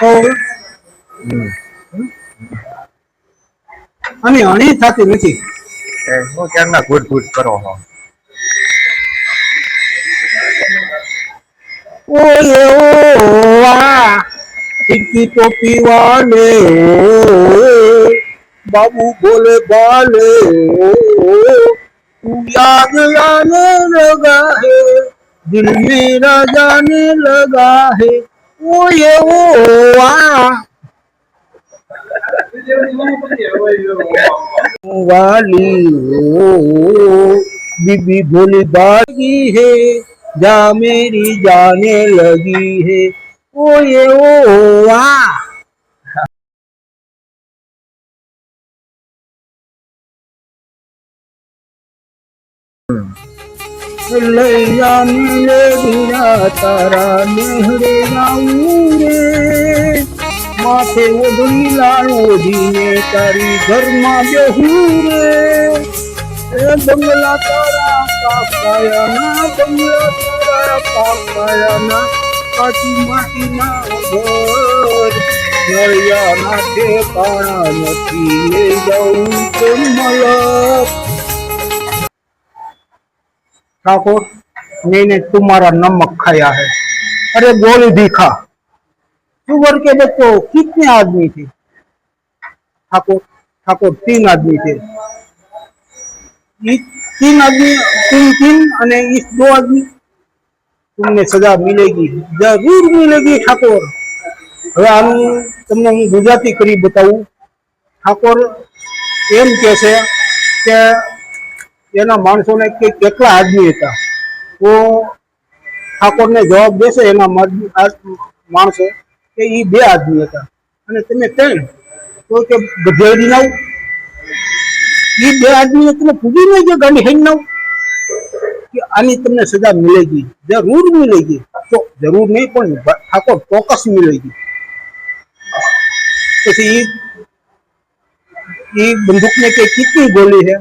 તો અને અણી થતી નથી એ હું ક્યારના ઘૂટ ઘૂટ કરો છો ઓલે ઓ આ टिक्की टोपी वाले ओ बाबू बोले बाले ओ तू याद आने लगा है दिल मेरा जाने लगा है ओ ये ओ आ वाली ओ बीबी भोली बागी है जा मेरी जाने लगी है ओ ये ओ आ લૈયા મિલે ધીરા તારા નેહરે જાઉં રે. માથે ઓઢણી લાલ ઓઢીને તારી ઘરમાં બેહું રે. એ બંગલા તારા કાકાયાના બંગલા તારા કાકાયાના કાચી માટીના ઘર. નળિયાના પાણા નથી લઈ જાઉં તો મલક. ठाकुर मैंने तुम्हारा नमक खाया है अरे गोली दिखा शुगर के बच्चों कितने आदमी थे ठाकुर ठाकुर तीन आदमी थे इस तीन आदमी तीन तीन અને इस दो आदमी तुमने सजा मिलेगी जरूर मिलेगी ઠાકોર હવે આનું તમને હું ગુજરાતી કરી બતાવું ઠાકોર એમ કે છે કે એના માણસોને કે કેટલા આદમી હતા તો ઠાકોરને જવાબ દેશે એના માણસો કે એ બે આદમી હતા અને તમે કેમ તો કે ગધેડી નવ એ બે આદમીને તમે પૂજી નહીં ગયો ગાંડી હેન નવ કે આની તમને સજા મિલેગી જરૂર મિલેગી તો જરૂર નહીં પણ ઠાકોર ચોક્કસ મિલેગી પછી એ બંદૂકને કે કેટલી ગોલી છે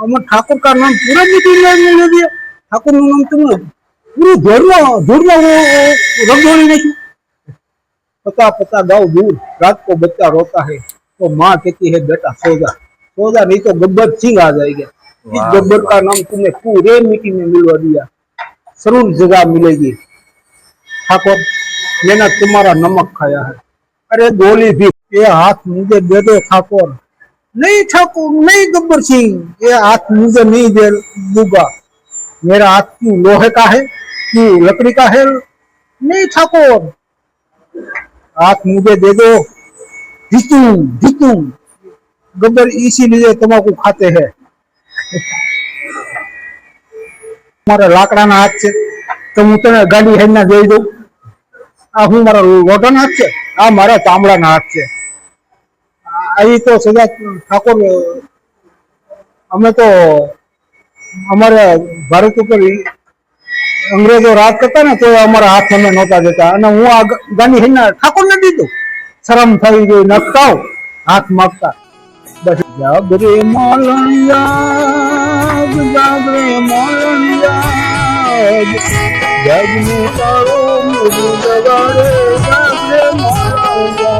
અમે ઠાકોર કા નામ પૂરા નીકળી લઈને ले दिया ठाकुर નું નામ તમે પૂરું ધોરમાં ધૂળમાં રંગોળી નાખ્યું पता पता गाँव दूर रात को बच्चा रोता है तो माँ कहती है बेटा सो जा सो जा नहीं तो गब्बर सिंह आ जाएगा इस वाह, गब्बर का नाम तुम्हें पूरे मिट्टी में मिलवा दिया जरूर जगह मिलेगी ठाकुर मैंने तुम्हारा नमक खाया है अरे गोली भी ये हाथ मुझे दे दो ठाकुर नहीं ठाकुर नहीं गब्बर सिंह ये हाथ मुझे नहीं दे दूंगा मेरा हाथ क्यों लोहे का है क्यों लकड़ी का है नहीं ठाकुर हाथ मुझे दे दो जीतू जीतू गब्बर इसीलिए तंबाकू खाते हैं મારા લાકડાના હાથ છે તો હું તને ગાડી હેડના દઈ દઉં આ હું મારા લોટાના હાથ છે આ મારા ચામડાના હાથ છે અહીં તો સદા ઠાકોર અમે તો અમારે ભારત ઉપર અંગ્રેજો રાજ કરતા ને તો અમારા હાથ અમે નહોતા દેતા અને હું આ ગ- ગાંધી હેડના ઠાકોરને દીધું શરમ થઈ ગઈ નખતાવ હાથ માગતા બસ જાગરે મોલણિયા જાગરે મોલણિયા જગને તારો મુરુ જગાડે જાગરે મોલણિયા